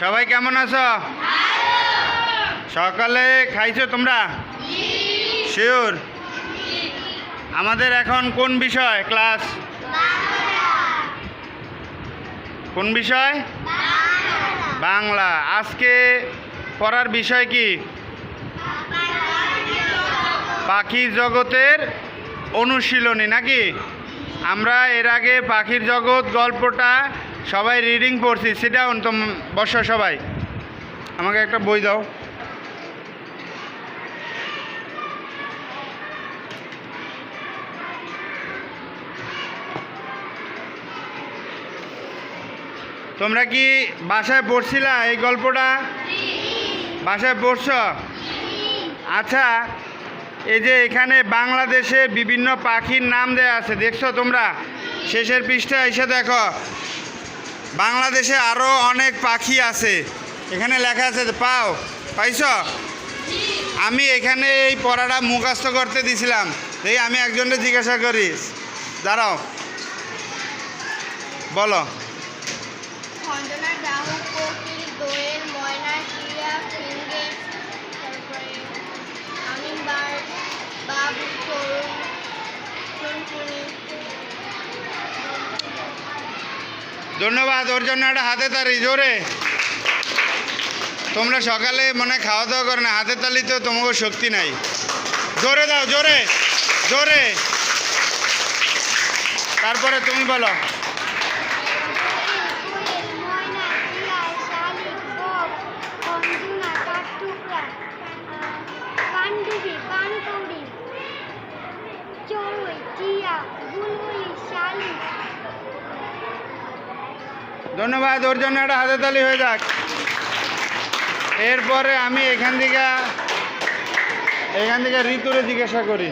সবাই কেমন আছো? সকালে খাইছো তোমরা? শিওর আমাদের এখন কোন বিষয় ক্লাস? কোন বিষয়? বাংলা। আজকে পড়ার বিষয় কি? পাখির জগতের অনুশীলনী, নাকি? আমরা এর আগে পাখির জগৎ গল্পটা সবাই রিডিং পড়ছি সেটা তোম বসো সবাই। আমাকে একটা বই দাও। তোমরা কি বাসায় পড়ছিলা এই গল্পটা? বাসায় পড়ছ? আচ্ছা এই যে এখানে বাংলাদেশের বিভিন্ন পাখির নাম দেওয়া আছে, দেখছ তোমরা? শেষের পৃষ্ঠা এসে দেখো। বাংলাদেশে আরও অনেক পাখি আছে। এখানে লেখা আছে পাও, পাইছ? আমি এখানে এই পড়াটা মুখস্থ করতে দিছিলাম। এই আমি একজনকে জিজ্ঞাসা করি। দাঁড়াও। বলো। ধন্যবাদ, ওর জন্য একটা হাতে তালি, জোরে। তোমরা সকালে মনে খাওয়া দাওয়া করে না, হাতে তালি তো তোমাকে শক্তি নাই। জোরে দাও, জোরে জোরে। তারপরে তুমি বলো। ধন্যবাদ, ওর জন্য একটা হাতে তালি হয়ে যাক। এরপরে আমি এখান থেকে এখান থেকে ঋতুরে জিজ্ঞাসা করি।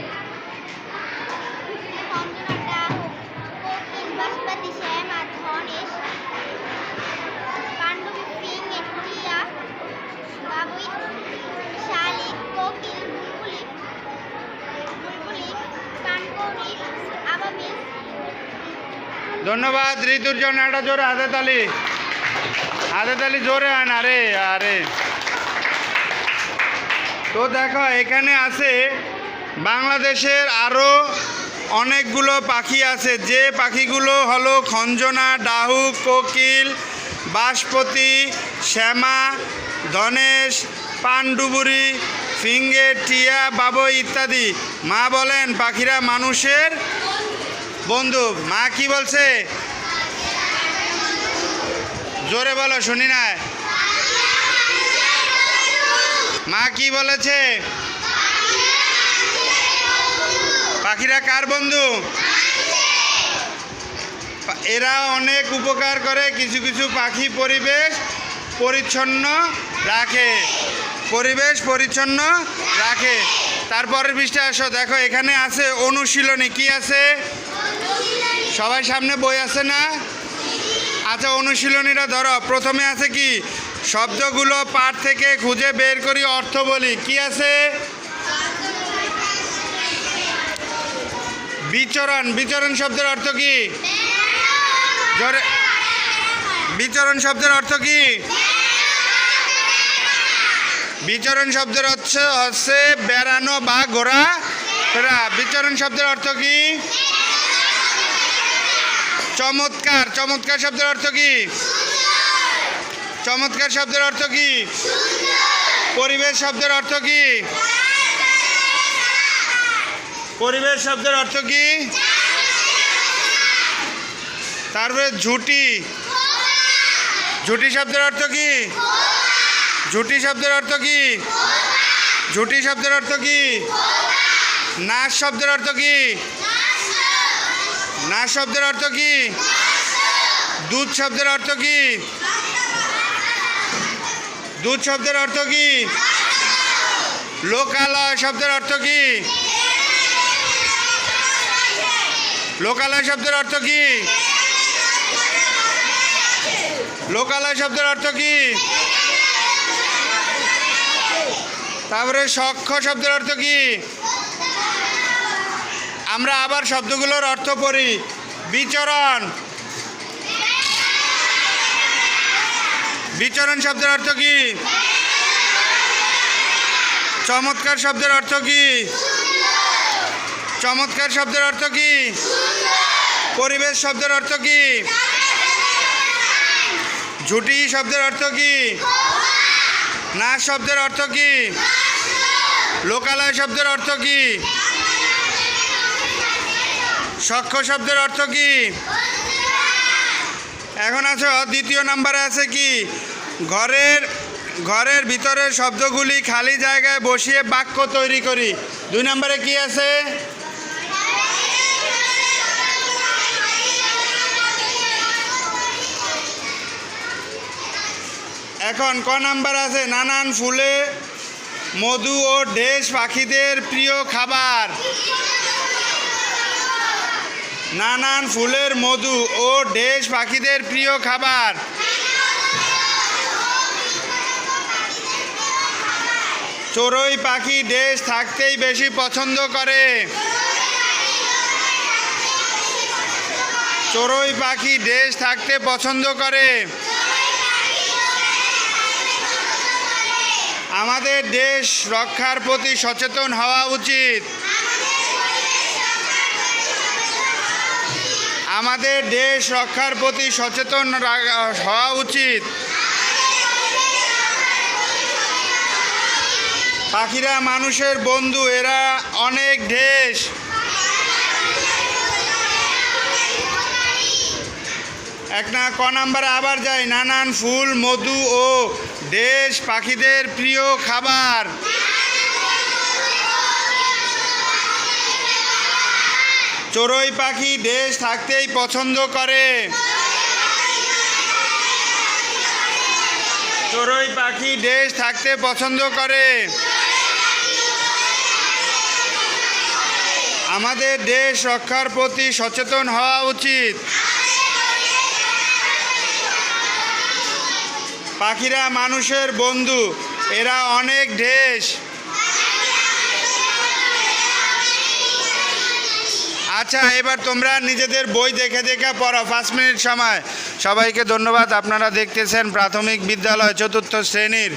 ধন্যবাদ, ঋতুর জন্য একটা জোরে, হাতে তালি। হাতে তালি জোরে হয় না রে আরে। তো দেখো, এখানে আছে, বাংলাদেশের আরও অনেকগুলো পাখি আছে। যে পাখিগুলো হলো খঞ্জনা, ডাহু, কোকিল, বাঁশপতি, শ্যামা, ধনেশ পানডুবুরি ফিঙ্গে, টিয়া, বাবই ইত্যাদি। মা বলেন, পাখিরা মানুষের বন্ধু, মা কি বলছে? জোরে বলো, শুনি না। মা কি বলেছে? পাখিরা কার বন্ধু? এরা অনেক উপকার করে, কিছু কিছু পাখি পরিবেশ পরিচ্ছন্ন রাখে। পরিবেশ পরিচ্ছন্ন রাখে। তারপরের পৃষ্ঠে আসো, দেখো এখানে আছে অনুশীলনী, কি আছে? সবাই সামনে বই আছে না? আচ্ছা অনুশীলনীরা ধরো, প্রথমে আছে কি? শব্দগুলো পাঠ থেকে খুঁজে বের করি অর্থ বলি। কি আছে? বিচরণ। বিচরণ শব্দের অর্থ কি? বিচরণ শব্দের অর্থ কি? বিচরণ শব্দের অর্থ হচ্ছে বেড়ানো বা ঘোরা বিচরণ শব্দের অর্থ কি? চমৎকার চমৎকার শব্দের অর্থ কি? চমৎকার শব্দের অর্থ কি? পরিবেশ শব্দের অর্থ কি? পরিবেশ শব্দের অর্থ কি? তারপরে ঝুটি। ঝুটি শব্দের অর্থ কি? ঝুটি শব্দের অর্থ কি? ঝুটি শব্দের অর্থ কি? নাচ শব্দের অর্থ কি? নাচ শব্দের অর্থ কি? দুধ শব্দের অর্থ কি? দুধ শব্দের অর্থ কি? লোকালয় শব্দের অর্থ কি? লোকালয় শব্দের অর্থ কি? লোকালয় শব্দের অর্থ কি? তারপরে সক্ষ শব্দের অর্থ কি? আমরা আবার শব্দগুলোর অর্থ পড়ি। বিচরণ। বিচরণ শব্দের অর্থ কি? চমৎকার শব্দের অর্থ কি? চমৎকার শব্দের অর্থ কি? পরিবেশ শব্দের অর্থ কি? ঝুটি শব্দের অর্থ কি? নাচ শব্দের অর্থ কি? লোকালয় শব্দের অর্থ কি? সক্ষ শব্দের অর্থ কি? এখন আছো, দ্বিতীয় নাম্বারে আছে কি? ঘরের ঘরের ভিতরের শব্দগুলি খালি জায়গায় বসিয়ে বাক্য তৈরি করি। দুই নম্বরে কি আছে? এখন ক নাম্বার আছে? নানান ফুলে, মধু ও ডেশ পাখিদের প্রিয় খাবার। নানান ফুলের মধু ও ডেশ পাখিদের প্রিয় খাবার। চড়ুই পাখি ডেশ থাকতেই বেশি পছন্দ করে। চড়ুই পাখি ডেশ থাকতে পছন্দ করে। আমাদের দেশ রক্ষার প্রতি সচেতন হওয়া উচিত। আমাদের দেশ রক্ষার প্রতি সচেতন হওয়া উচিত। পাখিরা মানুষের বন্ধু, এরা অনেক দেশ। এক না, ক নাম্বারে আবার যাই। নানান ফুল, মধু ও দেশ পাখিদের প্রিয় খাবার। চড়ুই পাখি দেশ থাকতেই পছন্দ করে। চড়ুই পাখি দেশ থাকতে পছন্দ করে। আমাদের দেশ রক্ষার প্রতি সচেতন হওয়া উচিত। পাখিরা মানুষের বন্ধু, এরা অনেক দেশ। আচ্ছা এবার তোমরা নিজেদের বই দেখে দেখে পড়ো, পাঁচ মিনিট সময়। সবাইকে ধন্যবাদ, আপনারা দেখতেছেন প্রাথমিক বিদ্যালয় চতুর্থ শ্রেণির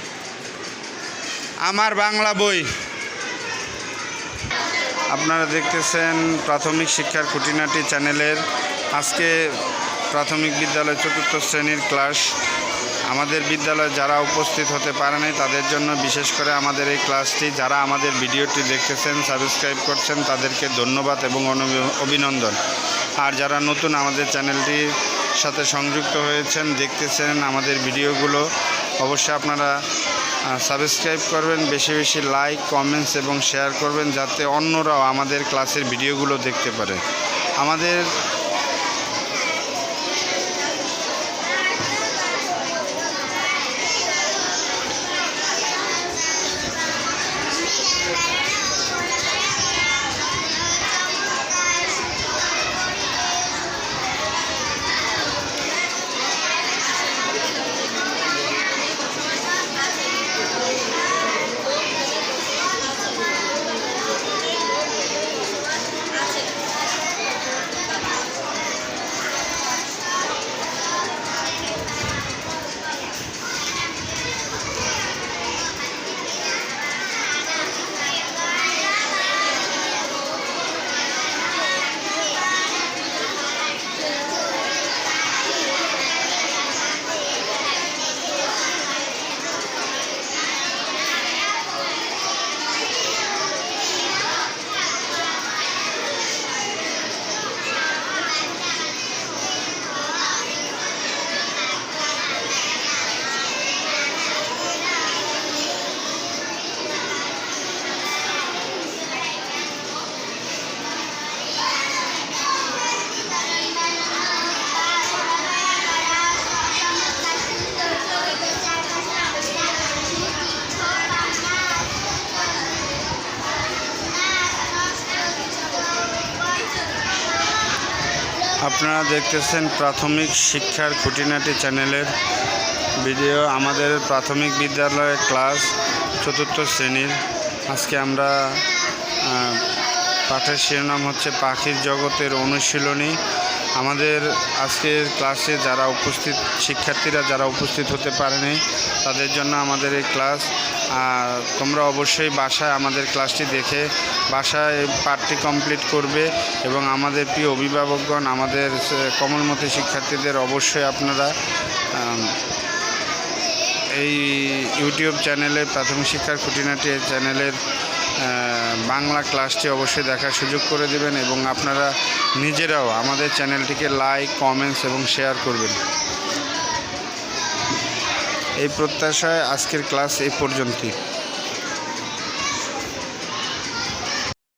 আমার বাংলা বই। আপনারা দেখতেছেন প্রাথমিক শিক্ষার খুঁটিনাটি চ্যানেলের। আজকে প্রাথমিক বিদ্যালয় চতুর্থ শ্রেণির ক্লাস আমাদের বিদ্যালয়ে যারা উপস্থিত হতে পারেনি, তাদের জন্য বিশেষ করে আমাদের এই ক্লাসটি, যারা আমাদের ভিডিওটি দেখতেছেন সাবস্ক্রাইব করছেন, তাদেরকে ধন্যবাদ এবং অভিনন্দন। আর যারা নতুন আমাদের চ্যানেলটির সাথে সংযুক্ত হয়েছেন, দেখতেছেন আমাদের ভিডিওগুলো, অবশ্যই আপনারা সাবস্ক্রাইব করবেন, বেশি বেশি লাইক কমেন্টস এবং শেয়ার করবেন, যাতে অন্যরাও আমাদের ক্লাসের ভিডিওগুলো দেখতে পারে। আমাদের আপনারা দেখতেছেন প্রাথমিক শিক্ষার খুঁটিনাটি চ্যানেলের ভিডিও। আমাদের প্রাথমিক বিদ্যালয়ের ক্লাস চতুর্থ শ্রেণির। আজকে আমরা পাঠের শিরোনাম হচ্ছে পাখির জগতের অনুশীলনী। আমাদের আজকের ক্লাসে যারা উপস্থিত, শিক্ষার্থীরা যারা উপস্থিত হতে পারেনি, তাদের জন্য আমাদের এই ক্লাস তোমরা অবশ্যই বাসায় আমাদের ক্লাসটি দেখে বাসায় পার্টি কমপ্লিট করবে এবং আমাদের প্রিয় অভিভাবকগণ, আমাদের কমলমতি শিক্ষার্থীদের অবশ্যই আপনারা এই ইউটিউব চ্যানেলের প্রাথমিক শিক্ষার খুঁটিনাটি চ্যানেলের বাংলা ক্লাসটি অবশ্যই দেখার সুযোগ করে দেবেন এবং আপনারা নিজেরাও আমাদের চ্যানেলটিকে লাইক, কমেন্টস এবং শেয়ার করবেন। এই প্রত্যাশায় আজকের ক্লাস এই পর্যন্তই।